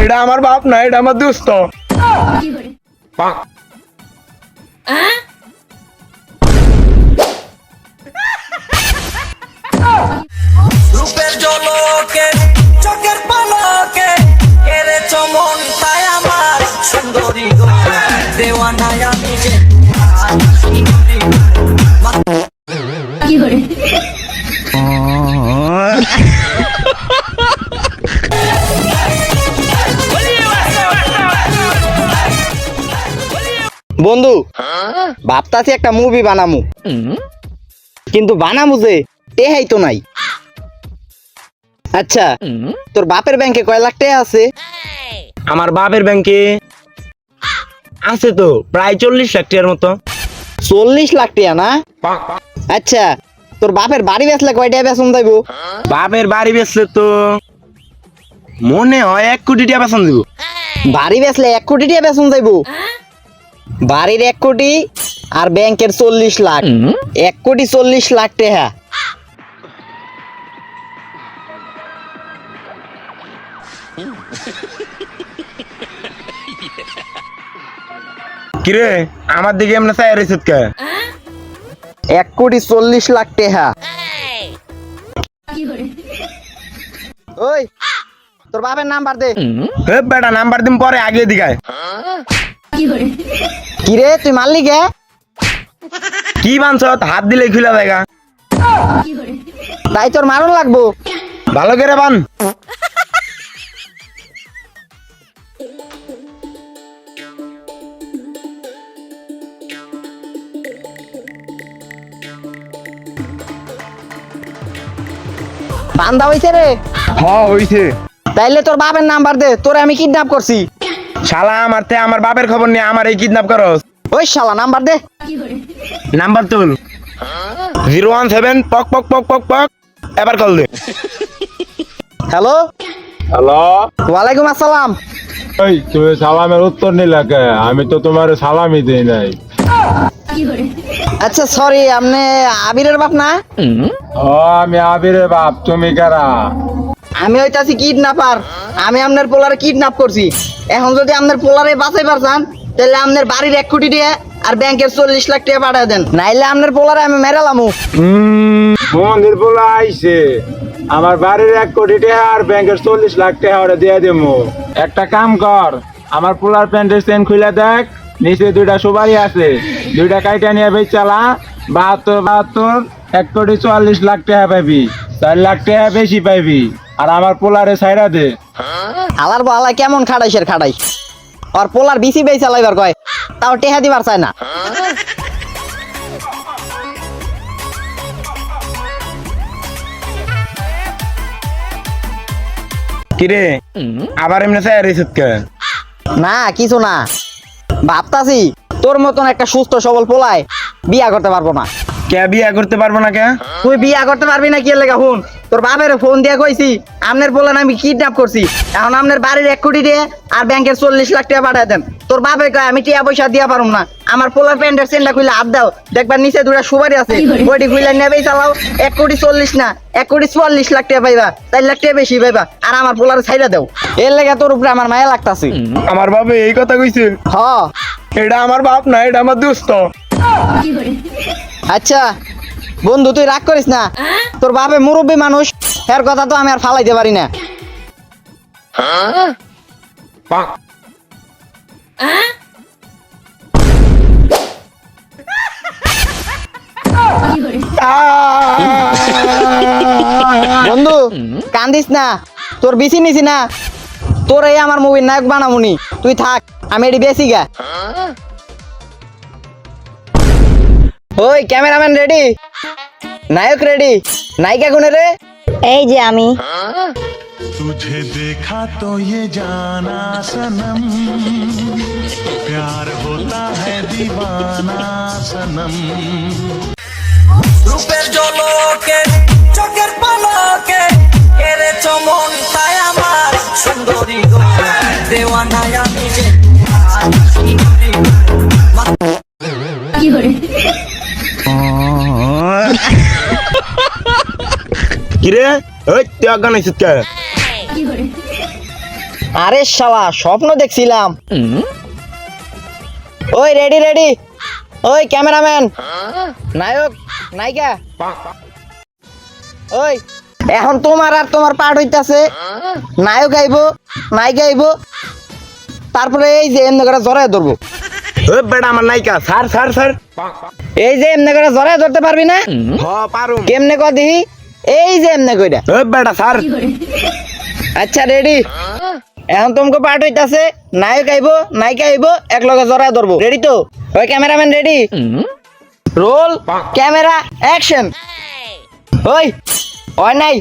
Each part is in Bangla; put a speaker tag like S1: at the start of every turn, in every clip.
S1: এটা আমার বাপ না এটা আমার দোস্ত।
S2: রূপের জলকে চোখের পালকে এরে চমন
S3: বন্ধু ভাবতাছি একটা মুভি বানামু। কিন্তু বানামু যে টেহাই তো নাই। আচ্ছা তোর বাপের ব্যাংকে কয় লাখ টাকা আছে?
S1: আমার বাপের ব্যাংকে আছে তো প্রায় চল্লিশ লাখ টাকার মতো।
S3: চল্লিশ লাখ টাকা না? আচ্ছা তোর বাপের বাড়ি বেচলে কয় টাকা বেচন যাইব?
S1: বাপের বাড়ি বেচলে তো মনে হয় এক কোটি টাকা বেতন দিব
S3: বাড়ি বেচলে এক কোটি টাকা বেচন যাইব? বাড়ির এক কোটি আর ব্যাংকের চল্লিশ লাখ। এক কোটি চল্লিশ লাখ টাকা
S1: কিরে আমার দিকে এমনি চাই রয়েছে কে
S3: এক কোটি চল্লিশ লাখ টাকা ওই তোর বাপের নাম্বার দে।
S1: হে বেটা নাম্বার দিন পরে আগে দিগায়
S3: কিরে? তুই মারলি কে?
S1: কি বানছ হাত দিলে খুলে জায়গা
S3: তাই তোর মারণ লাগবো।
S1: ভালো করে বান।
S3: বান্দা হইছে রে।
S1: হ হইছে।
S3: তাইলে তোর বাপের নাম্বার দে তোরে আমি কিডন্যাপ করছি।
S1: শালা আমার তে আমার বাপের খবর নিয়ে আমার এই কিডন্যাপ করস
S3: ওই শালা নাম্বার দে।
S1: নাম্বার তুল জিরো ওয়ান সেভেন পক পক পক পক পক। এবার কল দে।
S3: হ্যালো?
S4: হ্যালো?
S3: ওয়ালাইকুম আসসালাম।
S4: এই তুমি সালামের উত্তর নিলা কে? আমি তো তোমার সালামই দেই নাই।
S3: আচ্ছা সরি আপনি আবিরের বাপ না?
S4: ও আমি আবিরে বাপ তুমি কারা?
S3: আমি হইতাছি কিডন্যাপার আমি আপনার পোলারে কিডন্যাপ করছি। এখন যদি আপনার পোলারে বাঁচাই পারছেন তাহলে আপনার বাড়ির এক কোটি দিয়ে আর ব্যাংকের চল্লিশ লাখ টাকা পাঠিয়ে দেন। নাইলে আপনার পোলারে আমি মেরালামু
S4: মন্দির পোলা আইছে। আমার বাড়ির এক কোটি টাকা আর ব্যাংকের চল্লিশ লাখ টাকা ওরা দিয়ে দেবো। একটা কাম কর, আমার পোলার প্যান্টের চেন খুলে দেখ, নিচে দুইটা সুপারি আছে। দুইটা কাইটা নিয়ে বেচ চালা, বাহাত্তর বাহাত্তর, এক কোটি চুয়াল্লিশ লাখ টাকা পাবি। চার লাখ টাকা বেশি পাইবি আর আমার পোলারে সাইরা দে।
S3: হালার বহালা কেমন খাটাইছের খাটাই? আর পোলার বিসি বেই চালাইবার কয় তাও টেহা দিবার চায় না।
S1: কিরে আবার এমনি চাই রয়েছে কে?
S3: না কিছু না। ভাবতাছি তোর মতন একটা সুস্থ সবল পোলায় বিয়া করতে পারব না।
S1: কে বিয়া করতে পারব না কে?
S3: তুই বিয়া করতে পারবি না কি লেগা ফোন তোর বাপের ফোন দিয়ে কইছি আমনের পোলান আমি কিডন্যাপ করছি। এখন আমনের বাড়ির এক কোটি দিয়ে আর ব্যাংকের চল্লিশ লাখ টাকা পাঠায় দেন। তোর বাপে কয় আমি টিয়া পয়সা দিয়া পারুম না। আমার পোলার প্যান্টের চেনটা খুলে হাত দাও দেখবার নিচে দুটা সুপারি আছে। ওইটি খুলে নেবেই চালাও এক কোটি চল্লিশ না এক কোটি চুয়াল্লিশ লাখ টাকা পাইবা চার লাখ টাকা বেশি পাইবা আর আমার পোলার ছাইরা দাও। এর লেগে তোর উপরে আমার মায়া লাগতাছে।
S1: আমার বাবা এই কথা কইছে।
S3: হ।
S1: এটা আমার বাপ না এটা আমার দোস্ত
S3: আচ্ছা বন্ধু তুই রাগ করিস না। তোর বাপে মুরব্বী মানুষ এর কথা তো আমি আর ফালাইতে পারি না। বন্ধু কান্দিস না। তোর বিসি নিছি না। তোর এই আমার মুভির নায়ক বানামুনি। তুই থাক আমি এটি বেশি গা। ওই ক্যামেরাম্যান রেডি নায়ক রেডি নায়িকা কোনে রে
S5: এই যে আমি
S6: तुझे देखा तो ये जाना सनम प्यार होता है दीवाना सनम
S1: কিরে? ওই তুই অজ্ঞান হয়েছিস কে?
S3: আরে শালা স্বপ্ন দেখছিলাম। ওই রেডি রেডি ওই ক্যামেরাম্যান নায়ক নায়িকা। ওই এখন তোমার আর তোমার পার্ট হইতাছে। নায়ক আইবো নায়িকা আইবো। তারপরে এই যে এমনি করে জড়ায় ধরবো।
S1: ও বেটা আমার নায়িকা স্যার স্যার স্যার
S3: এই যে এমনি করে জড়ায় ধরতে পারবি না? কেমনে কর দিহি এই যে এমনি কইরা।
S1: ও বেটা স্যার
S3: আচ্ছা রেডি এখন তোমাকে পার্ট হইতাছে নায়ক আইবো নায়িকা আইবো এক লগে জড়ায় ধরবো। রেডি তো? ওই cameraman ready roll camera action ওই ওই নাই।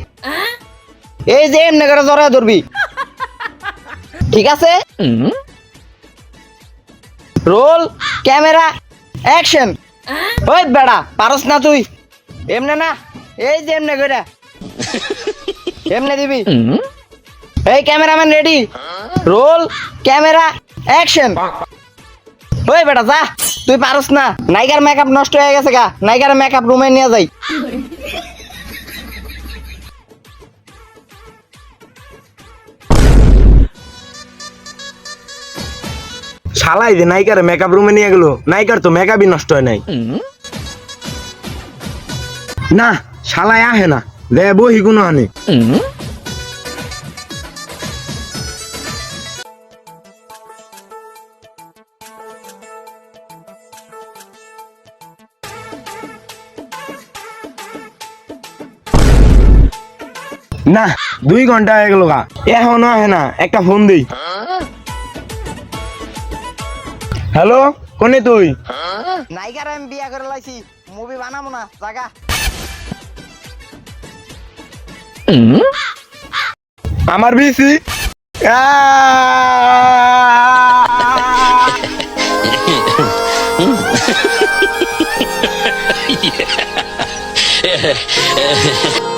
S3: এই যে এমনি করে জড়ায় ধরবি। ঠিক আছে? রোল ক্যামেরা অ্যাকশন ওই বেড়া পারস না তুই। এমনে না? এই যে এমনে কইরা। এমনে দিবি? এই cameraman ready. Roll camera action. ওই বেটা যা। তুই পারস না। নাইকার মেকআপ নষ্ট হয়ে গেছে গা। নাইকার মেকআপ রুমে নিয়ে যাই।
S1: শালাই যে নায়িকার মেকআপ রুমে নিয়ে গেল। নায়িকার তো মেকআপই নষ্ট হয় নাই। না। শালাই আহে না। দে বহি কোনো আনে। না, দুই ঘণ্টা হয়ে গেল গা। এখনও আহে না, একটা ফোন দিই। হ্যালো, কোনে তুই?
S3: নাইকার আমি বিয়া করে লাইছি, মুভি বানাবো না, জাগা।
S1: আমার বিসি
S5: Yeah.